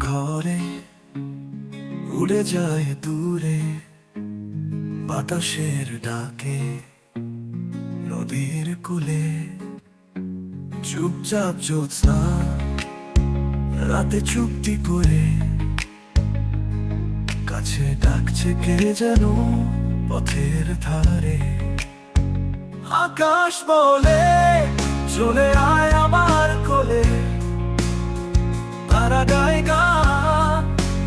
ঘরে উড়ে যায় দূরে বাতাসের ডাকে নদীর কূলে। চুপচাপ জ্যোৎস্না, রাতে চুপটি করে। কাছে ডাকছে কে যেন পথের ধারে। আকাশ বলে, চলে আয় তারা গায় গান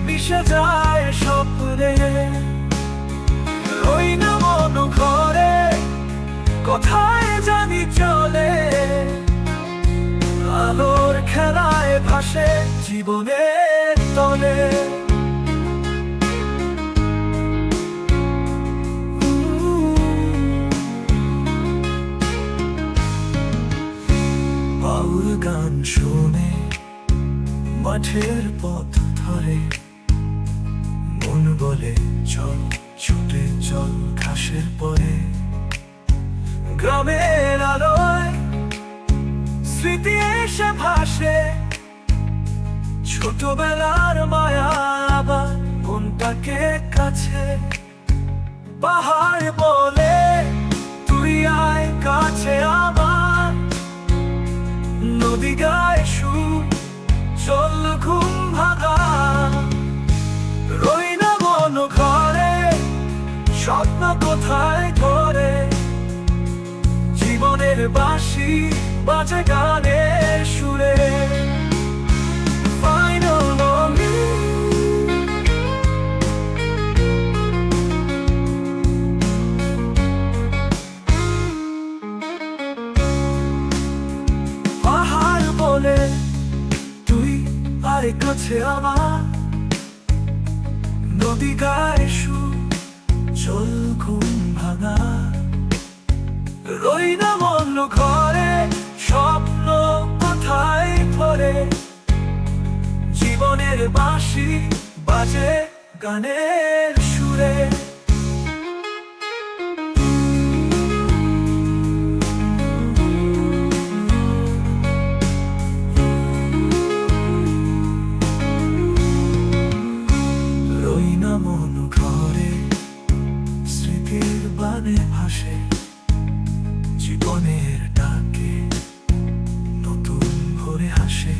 মিশে যায় স্বপ্নে। ওই না মন ঘরে, কোথায় জানি চলে। আলোর খেলায় ভাসে জীবনের তলে। গান শুনে। মাঠের পথ ধরে। মন বলে, চল, ছুটে চল ঘাসের পরে। গ্রামের আলোয় স্মৃতি এসে ভাসে। ছোটবেলার মায়া আবার মনটাকে কাছে। পাহাড় বলে স্বপ্ন কোথায় করে জীবনের বাসি বাজে গানের সুরে। পাহাড় বলে তুই কাছে আমার। নদী গায়ে সু বাজে গানের সুরে। বানে ভাসে। জীবনের ডাকে নতুন হাসে।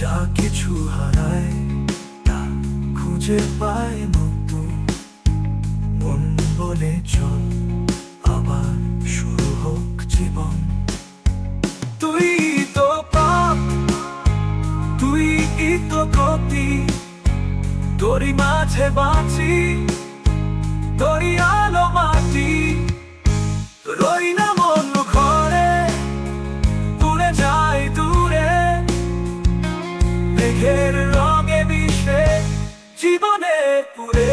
যা কিছু হারায় তা খুঁজে পাই মতো, মন বলে চল, আবার শুরু হোক জীবন। তুই তো পাপ, তুই তো ক্ষতি, তোরই মাঝে বাঁচি, তোরই আলো মাটি রই না pureza.